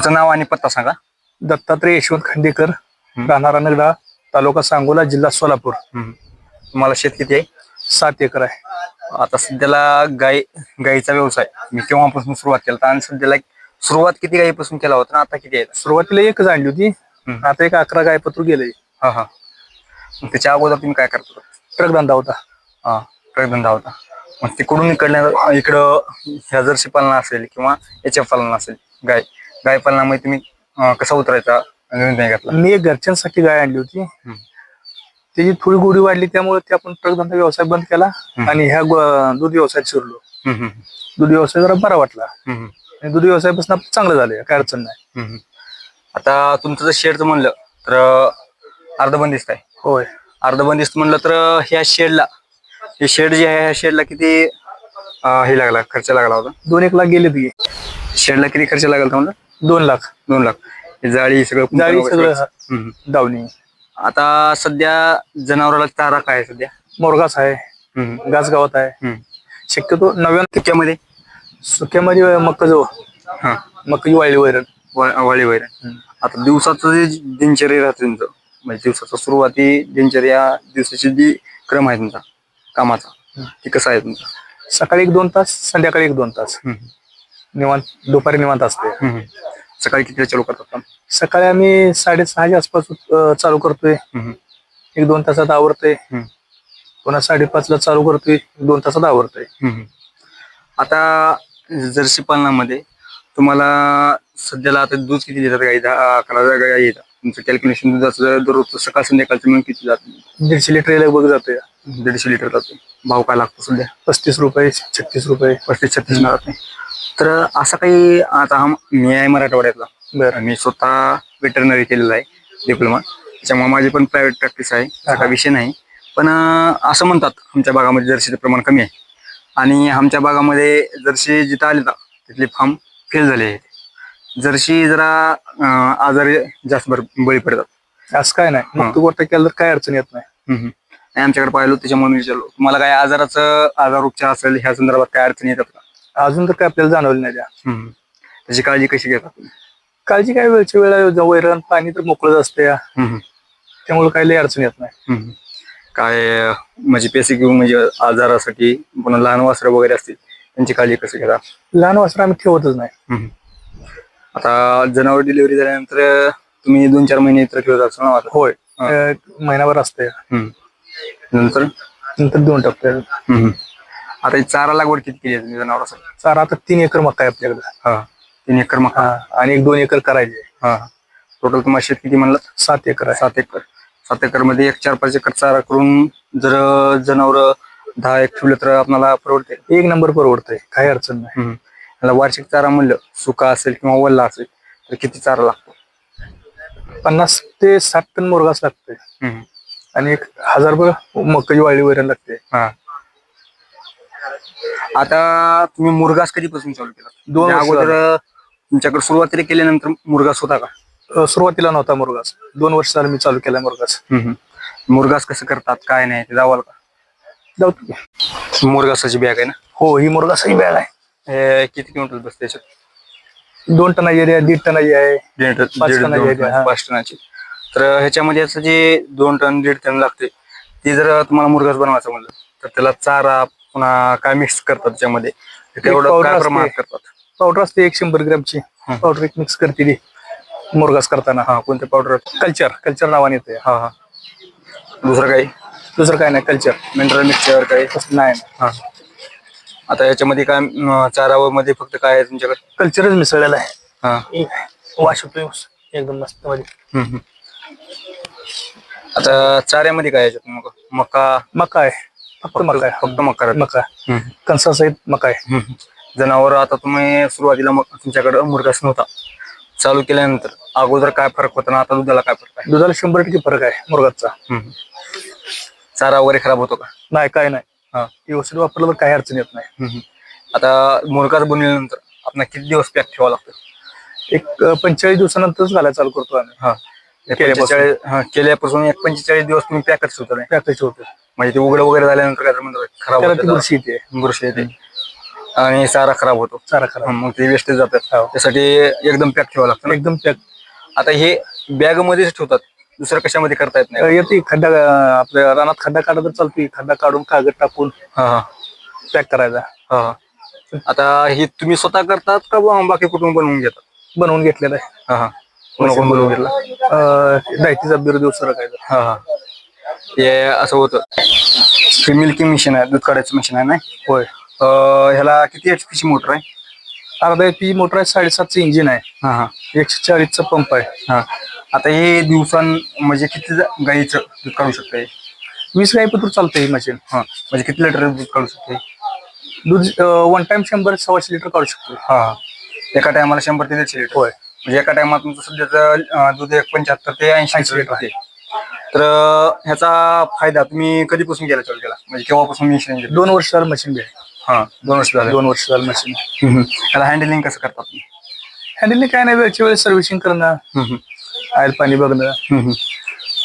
तुमचं नाव आणि पत्ता सांगा. दत्तात्रय यशवंत खांडेकर. राहणारा नगडा तालुका सांगोला जिल्हा सोलापूर. तुम्हाला शेत किती आहे? सात एकर आहे. आता सध्याला गाय गाईचा व्यवसाय. मी केव्हापासून सुरुवात केला होता आणि सध्याला एक सुरुवात किती गाईपासून केला होता आणि आता किती आहे? सुरुवातीला एकच आणली होती. आता एक अकरा गायपत्र गेले. हा हा. मग त्याच्या अगोदर तुम्ही काय करत होता? ट्रक धंदा होता. हा धंदा होता. मग तिकडून इकडल्या इकडं ह्या जर्सी पालना असेल किंवा याच्या पालना असेल गाय. गाय पालनामध्ये तुम्ही अं, कसा उतरायचा निर्णय घेतला? मी एक घरच्यांसाठी गाय आणली होती. त्याची थोडी गोडी वाढली त्यामुळे ते आपण ट्रक धंदा व्यवसाय बंद केला. आणि ह्या गो- दूध व्यवसायात शिरलो. हम्म, हम्म, दूध व्यवसाय जरा बरा वाटला. हम्म, आणि दूध व्यवसायापासून आपलं चांगलं झालं काय अडचण नाही. हम्म, हम्म. आता तुमचं जर शेडचं म्हणलं तर अर्धबंदिस्त आहे होय. अर्धबंदिस्त म्हणलं तर ह्या शेडला हे शेड जे आहे ह्या शेडला किती अं, हे लागला खर्च लागला होता? दोन एक लाख गेले ती शेडला किती खर्च लागला होता म्हणलं? दोन लाख. दोन लाख. हे जाळी सगळं जाळी वगैरे सगळं हम्म. दावणी. आता सध्या जनावराला चारा काय आहे सध्या? मोरगास आहे. हम्म, गासगावात आहे. हम्म. शक्यतो नव्या त्याच्यामध्ये सुक्यामध्ये मक्क जो हा. मक्काची वाळली वैरण. वा- वाळी वगैरे आता दिवसाचं जे दिनचर्या राहते तुमचं म्हणजे दिवसाचा सुरुवाती दिनचर्या दिवसाची जी क्रम आहे तुमचा कामाचा ते कसं आहे तुमचा? सकाळी एक दोन तास संध्याकाळी एक दोन तास. निवांत दुपारी निवांत असते. हम्म. सकाळी किती चालू करतात काम? सकाळी आम्ही साडेसहाच्या आसपास अं, चालू करतोय. हम्म, एक दोन तासात आवरतोय. हम्म, पुन्हा साडेपाच ला चालू करतोय. एक दोन तासात आवरतोय. हम्म. आता जर्सी पालनामध्ये तुम्हाला सध्याला आता दूध किती देतात गाई? दहा अकरा गाई येतात तुमचं कॅल्क्युलेशन दुधाचं दररोज सकाळ संध्याकाळचं मिळून किती जात? दीडशे लिटर बघ जातोय. दीडशे लिटर जातो भाव काय लागतो सध्या? पस्तीस रुपये छत्तीस रुपये. पस्तीस छत्तीस मिळत नाही तर असं काही आता हा मी आहे मराठवाड्यातला. बरं. मी स्वतः वेटरनरी केलेला आहे डिप्लोमा त्याच्यामुळे माझी पण प्रायव्हेट प्रॅक्टिस आहे. हा. विषय नाही. पण अं, असं म्हणतात आमच्या भागामध्ये जर्सीचं प्रमाण कमी आहे. आणि आमच्या भागामध्ये जर्सी जिथं आले ना तिथले फार्म फेल झाले आहेत जर्सी जरा अं, आजारी जास्त भर बळी पडतात. असं काय नाही. मग तू गोष्ट केलं तर काय अडचण येत नाही. हम्म, आमच्याकडे पाहिलं त्याच्यामुळे मी विचारलो. तुम्हाला काय आजाराचं आजार उपचार असेल ह्या संदर्भात काय अडचणी येतात का? अजून तर काय आपल्याला जाणवलं नाही त्या हम्म. त्याची काळजी कशी घेतात तुम्ही? काळजी काय वेळच्या वेळा वैरण पाणी तर मोकळंच असते हम्म, त्यामुळे काही लई अडचण येत नाही हम्म. काय अं, म्हणजे पेसी घेऊन म्हणजे आजारासाठी पुन्हा लहान वासरं वगैरे असतील त्यांची काळजी कशी घेता लहान वासर आम्ही ठेवतच नाही हम्म. आता जनावर डिलिव्हरी झाल्यानंतर तुम्ही दोन चार महिने इतर ठेवत असाल ना वासरं? होय. अं, महिनाभर असते हम्म. नंतर नंतर टाकतो हम्म. आता ही चारा लागवड किती केली आहे तुम्ही जनावरासाठी? चारा आता तीन एकर मका आहे आपल्याकडे. हा तीन एकर मका. हा आणि एक दोन एकर करायचे हा. टोटल तुम्हाला शेत किती म्हणलं? सात एकर आहे. सात एकर. सात एकरमध्ये एक चार पाच एकर चारा करून जर जनावर दहा एक ठेवलं तर आपल्याला परवडते? एक नंबर परवडतंय काही अडचण नाही. हम्म. याला वार्षिक चारा म्हणलं सुका असेल किंवा वल्ला असेल तर किती चारा लागतो? पन्नास ते साठ टन मुरगास लागतोय. हम्म. आणि एक हजार मकाची वाळली वैरण लागते हा. आता तुम्ही मुरगास कधीपासून चालू केला? दोन म्हणजे वर्ष अगोदर तुमच्याकडे सुरुवातीला केल्यानंतर मुरगास होता का? अं, सुरुवातीला नव्हता मुरगास. दोन वर्ष झालं मी चालू केला मुरगास. मुरगास कसं करतात काय नाही ते जावाल का? जाऊतो की. मुरगासाची बॅग आहे ना? हो ही मुरगासाची बॅग आहे. हे किती क्विंटल बसते त्याच्यात दोन टनाची आहे दीड टनाची आहे. दीड टन- पाच दीड- टनाची दोन आहे टन, हा. पाच टनाची. तर ह्याच्यामध्ये असं जे दोन टन दीड टन लागते ते जर तुम्हाला मुरगास बनवायचं म्हणलं तर त्याला चारा पुन्हा काय मिक्स करतात त्याच्यामध्ये? ते तेवढं powder काय असते. प्रमाणात करतात? पावडर असते एक शंभर ग्रॅमची. पावडर एक मिक्स करते ती. मुरगास करताना. हा कोणते पावडर कल्चर कल्चर नावाने येते. हा हा. दुसरं काही? दुसरं काय नाही. कल्चर मिनरल मिक्सचर काही? नाही. हा. आता याच्यामध्ये काय अं, चारावर मध्ये फक्त काय आहे तुमच्याकडे? कल्चरच मिसळलेलं आहे. हा. वाश एकदम मस्त मध्ये. हम्म, हम्म. आता चाऱ्यामध्ये काय याच्यात मग? मका? मका आहे. फक्त मका आहे. फक्त मका राहतो. मका. हम्म, कणसासहित मका आहे. हम्म. जनावर आता तुम्ही सुरुवातीला मग तुमच्याकडे मुरगास नव्हता चालू केल्यानंतर अगोदर काय फरक होता ना आता दुधाला काय फरक आहे? दुधाला शंभर टक्के फरक आहे मुरगाचा. हम्म. चारा वगैरे खराब होतो का? नाही काय नाही. हा. व्यवस्थित वापरलं तर काही अडचण येत नाही. हम्म. आता मुरगास बनवल्यानंतर आपण किती दिवस पॅक ठेवावं लागतं? एक अं, पंचेचाळीस दिवसानंतरच घालायला चालू करतो आम्ही. हा. केल्यापासून. पंचेचाळीस हा, केल्यापासून एक पंचेचाळीस दिवस तुम्ही पॅकच ठेवता नाही? पॅकेज होतं म्हणजे ते उघड वगैरे झाल्यानंतर काय म्हणतात खराब त्याला ती होतं बुरशी येते. बुरशी येते. आणि चारा खराब होतो. चारा खराब. मग ते वेस्टेज जातात. हो. त्यासाठी एकदम पॅक ठेवावं लागतं ना. एकदम पॅक. आता हे बॅग मध्येच ठेवतात. दुसरं कशामध्ये करता येत नाही? येते. खड्डा अं, आपल्या रानात खड्डा काढला तर चालते खड्डा काढून कागद टाकून हा हा. पॅक करायचा. हा हा. आता हे तुम्ही स्वतः करतात का बा- बाकी कुटुंब बनवून घेतात? बनवून घेतलेला आहे. हा हा. कोण कोण बनवून घेतला? अं, डायटीचा बिर दिवस राखायचा हा हा. हे असं होतं. हे मिल्किंग मशीन आहे दूध काढायचं मशीन आहे ना होय. अं, ह्याला किती एच पीची मोटर आहे? अर्धा एच पी मोटर आहे साडेसातचं इंजिन आहे. हा हा. एकशे चाळीसचा पंप आहे. हा. आता हे दिवसां म्हणजे किती जा- गाईचं दूध काढू शकते वीस गाई पत्र चालतं ही मशीन हा. म्हणजे किती लिटर दूध काढू शकते दूध वन टाइम शंभर सव्वाशे लिटर काढू शकतो हा हा. एका टायमाला शंभर ते दीडशे लिटर होय. म्हणजे एका टायमात तुमचं सध्याचं अं, दूध एक पंच्याहत्तर ते ऐंशी 80 लिटर आहे. तर ह्याचा फायदा तुम्ही कधीपासून गेला चालू केला? म्हणजे केव्हापासून मशीन घेतलं? दोन वर्ष झालं मशीन घ्याय हा दोन वर्ष झाले दोन वर्ष झालं मशीन. त्याला हँडलिंग कसं करतात तुम्ही? हँडलिंग काय नाही वेळच्या वेळेस सर्व्हिसिंग करणं. आयल पाणी बघणं.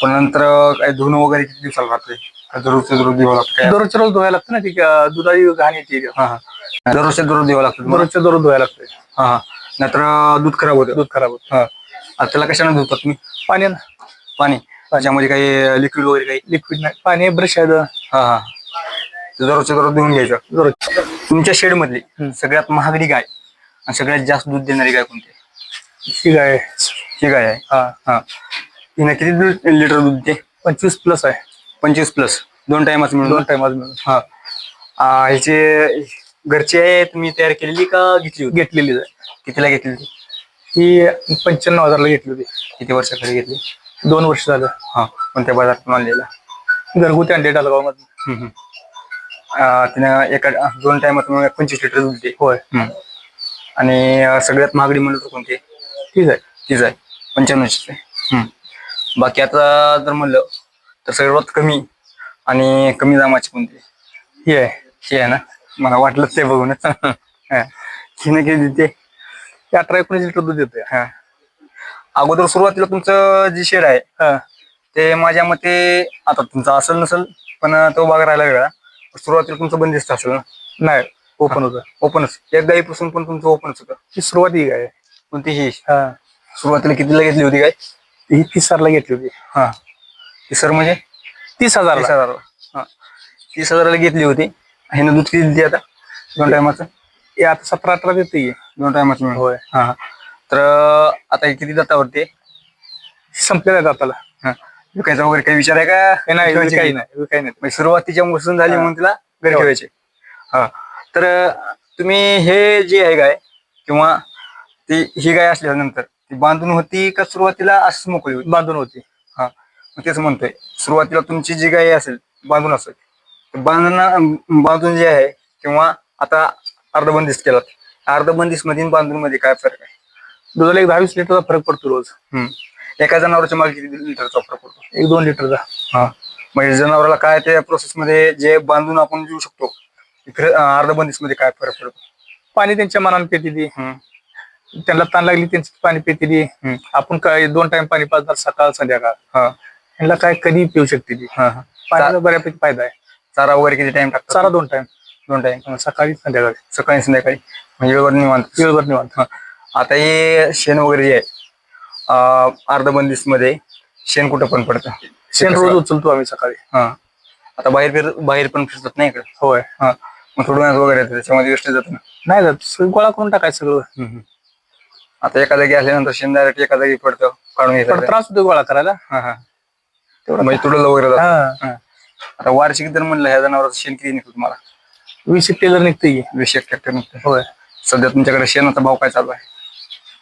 पण नंतर काय धुणं वगैरे किती दिवसाला राहते? दररोजच्या दररोज द्यावं लागतं काय? दररोजच्या रोज धुवायला लागतं ना ती दुधाची घाण येते दररोजच्या दररोज द्यावं लागतं? दररोजच्या दररोज धुवायला लागतं. हा नाहीतर दूध खराब होतं. दूध खराब होतं. हा. त्याला कशाने धुतात तुम्ही? पाणी पाणी. त्याच्यामध्ये काही लिक्विड वगैरे काही? लिक्विड नाही. पाणी ब्रश आहे हा हा. ते दररोजच्या दररोज धुवून घ्यायचं. दररोज. तुमच्या शेड मधली. सगळ्यात महागडी गाय आणि सगळ्यात जास्त दूध देणारी गाय कोणती? आहे? ही गाय आहे. ही गाय आहे? हा. हा. हिनं किती दूध- लिटर दूध देते? पंचवीस प्लस आहे. पंचवीस प्लस दोन टाइमाच मिळून दोन टाइम आज मिळून. हा. आ, ह्याचे घरची आहे तुम्ही तयार केलेली का घेतली होती? घेतलेली आहे. कितीला घेतली होती? ही पंच्याण्णव हजारला घेतली होती. किती वर्षाखाली घेतली? दोन वर्ष झालं. हा कोणत्या बाजारातून आणलेला. घरगुती अंडे डालगाव मधून हम्म. आ, तिनं एका दोन मिळून पंचवीस लिटर दूध देते होय. हम्म. आणि अं, सगळ्यात महागडी म्हणलं तर कोणती? ठीक आहे. तीच आहे. पंच्याण्णवची हम्म. बाकी आता जर म्हणलं तर सर्वात कमी आणि कमी दामाची कोणती? ही आहे. ही आहे ना? मला वाटलंच ते बघूनच. हा. हिनं किती देते. अठरा एकोणीस लिटर दूध देते हा. अगोदर सुरुवातीला तुमचं जे शेड आहे हा. ते माझ्या मते आता तुमचा असेल नसेल पण तो भाग राहिला वेगळा. सुरुवातीला तुमचं बंदिस्त असेल ना? नाही. ओपन होतं. ओपनच. एक गाईपासून पण तुमचं ओपनच होतं. ही सुरुवात ही आहे. कोणती ही. हा सुरुवातीला कितीला घेतली होती काय? ही तीस हजारला घेतली होती. हा. ती सर म्हणजे? तीस तीस हजाराला. हा. तीस हजाराला घेतली होती. हिनं दूध किती दिली आता? दोन टायमाचं हे आता सतरा अठरा देते. दोन टायमाचं मिळून होय. हा. तर आता हे किती दातावरती आहे? संपलेला आहे दाताला. हा. विकायचा वगैरे काही विचार आहे का? हे नाही ठेवायची काही? नाही काही नाही. म्हणजे सुरुवातीच्या मोसून झाली हा. म्हणून तिला घरी ठेवा. ठेवायचे. हा. तर तुम्ही हे जे आहे गाय किंवा ती ही गाय असल्यानंतर ती बांधून होती का सुरुवातीला असंच मोकळी होती? बांधून होती. हा. मग तेच म्हणतोय. सुरुवातीला तुमची जी गाय असेल बांधून असेल तर बांधून बांधून जे आहे किंवा आता अर्धबंदिस्त केला अर्धबंदिस्त मध्ये बांधून मध्ये काय फरक आहे? दुधाला एक दहावीस लिटरचा फरक पडतो रोज. हम्म. एका जनावरांच्या मागे किती लिटरचा फरक पडतो? एक दोन लिटरचा. हा. म्हणजे जनावराला काय त्या प्रोसेस मध्ये जे बांधून आपण देऊ शकतो अर्धबंदिस्त मध्ये काय फरक पडतो? पाणी त्यांच्या मनाने पिते ती. हम्म. त्यांना ताण लागली त्यांची पाणी पिते ती. हम्म. आपण काय दोन टाइम पाणी पाजणार सकाळ संध्याकाळ. हा. यांना काय कधी पिऊ शकते ती? हा हा. पाण्याचा बऱ्यापैकी फायदा आहे. चारा वगैरे किती टाइम टाकतात? चारा दोन टाइम दोन टाइम सकाळी संध्याकाळी. सकाळी संध्याकाळी. म्हणजे वेळेवर निवांत. वेळभर निवांत. हा. आता हे शेण वगैरे जे आहे अं, अर्धबंदिस्त मध्ये शेण कुठं पण पडतं. शेण रोज उचलतो आम्ही सकाळी. हा. आता बाहेर फिर बाहेर पण फिरतात नाही इकडे. होय. हा. मग थोडं वगैरे येतं त्याच्यामध्ये वेस्ट जातं ना. नाही जात सगळं गोळा करून टाकायचं सगळं. आता एका जागी असल्यानंतर शेण डायरेक्ट एका जागी पडतं काढून घ्यायचं त्रास होतो गोळा करायला. हा हा. तेवढं म्हणजे तुडलं वगैरे जातं. हा. हा. आता वार्षिक जर म्हणलं ह्या जनावराचं शेण किती निघतो तुम्हाला? वीस एक टेलर निघते वीस एक ट्रॅक्टर निघतं होय. सध्या तुमच्याकडे शेणाचा भाव काय चालू आहे?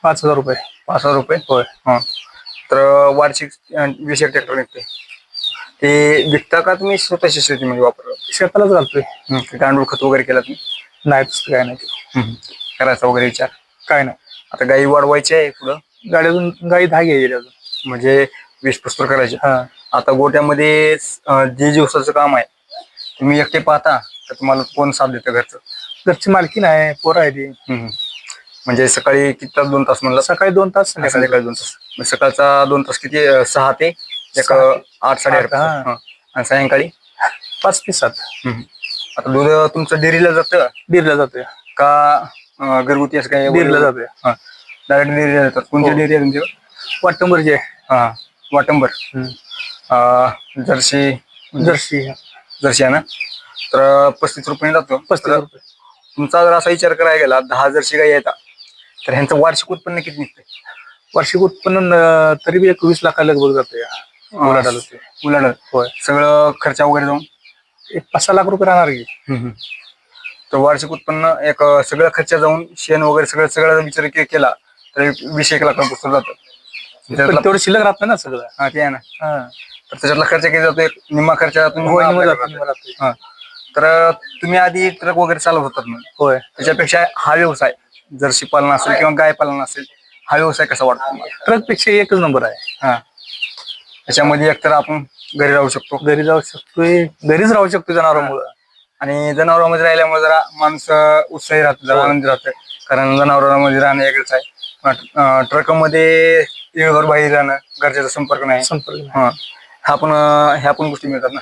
पाच हजार रुपये. पाच हजार रुपये? होय. हा. तर वार्षिक वीस एक ट्रॅक्टर निघते ते विकता का तुम्ही स्वतःच्या शेतीमध्ये वापरता? शेतालाच घालतोय. गांडूळ खत वगैरे केला तुम्ही? नाही तसं काय नाही. करायचा वगैरे विचार? काय नाही. आता गाई वाढवायची आहे पुढं? गाडी अजून गाई दहा घ्यायची अजून. म्हणजे वीस पुस्तक करायचे हा. आता गोट्यामध्ये जे दिवसाचं काम आहे तुम्ही एकटे पाहता तर तुम्हाला कोण साथ देतं घरचं? घरची मालकी नाही पोरं आहे ती. म्हणजे सकाळी किती तास दोन तास म्हणलं? सकाळी दोन तास संध्याकाळी दोन तास. मग सकाळचा दोन तास किती अं, सहा ते एक अं, आठ साडेआठ आठ, हा. हा. आणि सायंकाळी? पाच ते सात. हम्म. आता दूध तुमचं डेअरीला जातं दीडला जातोय. का अं, घरगुती असं काय डेअरीला जातोय. डायरेक्ट डेअरी जातात कोणती हो. डेअरी आहे तुमची? वाटंबरचे हा वाटंबर. अं, जर्सी. जर्सी जर्सी आहे ना? तर पस्तीस रुपये जातो. पस्तीस तर रुपये. तुमचा जर असा विचार करायला गेला दहा जर्सी गाई येतात तर ह्यांचं वार्षिक उत्पन्न किती निघतंय? वार्षिक उत्पन्न तरी बी एक वीस लाखाला लगभग जाते उलाढाल होते. उलाढाल होय. सगळं खर्च वगैरे जाऊन? एक पाच सहा लाख रुपये राहणार की. तर वार्षिक उत्पन्न एक सगळं खर्च जाऊन शेण वगैरे सगळं सगळं विचार केला तर वीस एक लाख पुस्तक जातं. तेवढं शिल्लक राहत नाही ना सगळं. हा ते आहे ना. तर त्याच्यातला खर्च किती जातो एक निम्मा खर्च. हा. तर तुम्ही आधी ट्रक वगैरे चालवत होतात ना? होय. त्याच्यापेक्षा हा व्यवसाय जर्सी पालन असेल किंवा गाय पालन असेल हा व्यवसाय कसा वाटतो ट्रकपेक्षा एकच नंबर आहे. हा. त्याच्यामध्ये एकतर आपण घरी राहू शकतो. घरी जाऊ शकतोय. घरीच राहू शकतो जनावरांमुळे. आणि जनावरांमध्ये राहिल्यामुळे जरा माणूस उत्साही राहतो जरा हो. आनंदी राहतं कारण जनावरांमध्ये राहणं वेगळंच आहे. ट्रकमध्ये येळभर बाहेर राहणं गरजेचा संपर्क नाही. संपर्क. हा. ह्या पण ह्या पण गोष्टी मिळतात ना.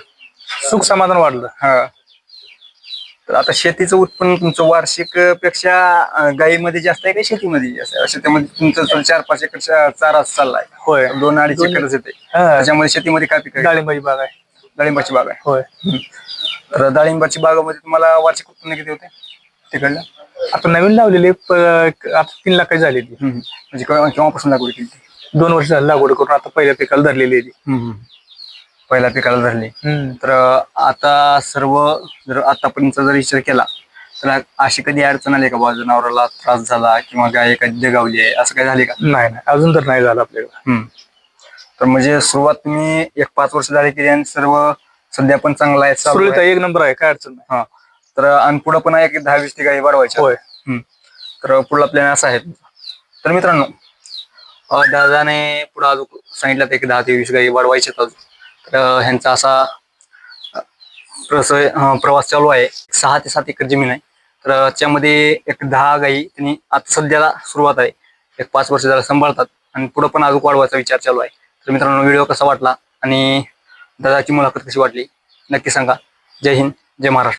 सुख समाधान वाढलं. हा. तर आता शेतीचं उत्पन्न तुमचं वार्षिकपेक्षा अं, गाईमध्ये जास्त आहे का शेतीमध्ये जास्त आहे? शेतीमध्ये तुमचं तर चार पाच एकर चारा चाललाय. होय. दोन अडीच दोन- एकरच येते. हा. त्याच्यामध्ये शेतीमध्ये काय पिक डाळिंबाची बाग आहे. डाळिंबाची बाग आहे. होय. तर डाळिंबाची बागामध्ये तुम्हाला वार्षिक उत्पन्न किती होते? तिकडलं? आता नवीन लावलेले प- आता तीन लाखाची झालेली. हम्म. म्हणजे केव्हा- केव्हापासून लागवड केली? ती? दोन वर्ष झाली लागवड करून आता पहिल्या पिकाला धरलेली आहे ती. पहिल्या पिकाला धरली. तर आता सर्व जर आतापर्यंत जर विचार केला तर अशी कधी अडचण आली का बा जनावराला त्रास झाला किंवा गाय एखादी दगावली आहे असं काही झाले का? नाही नाही. अजून तर नाही झालं आपल्याला. तर म्हणजे सुरुवात तुम्ही एक पाच वर्ष झाली केली आणि सर्व सध्या पण चांगला आहे आहे. आहे, एक नंबर आहे काय अडचण हा. तर आणि पुढे पण एक दहा वीस ती गाई वाढवायच्या? होय. तर पुढला प्लॅन असा आहे. तर मित्रांनो दादाने पुढे अजून सांगितलं एक दहा ते वीस गाई वाढवायच्यात अजून. तर ह्यांचा असा प्रस प्रवास चालू आहे. सहा ते सात एकर जमीन आहे. तर त्यामध्ये एक दहा गाई त्यांनी आता सध्याला सुरुवात आहे. एक पाच वर्ष जरा सांभाळतात आणि पुढं पण अजून वाढवायचा विचार चालू आहे. तर मित्रांनो व्हिडिओ कसा वाटला आणि दादाची मुलाखत कशी वाटली नक्की सांगा. जय हिंद जय महाराष्ट्र.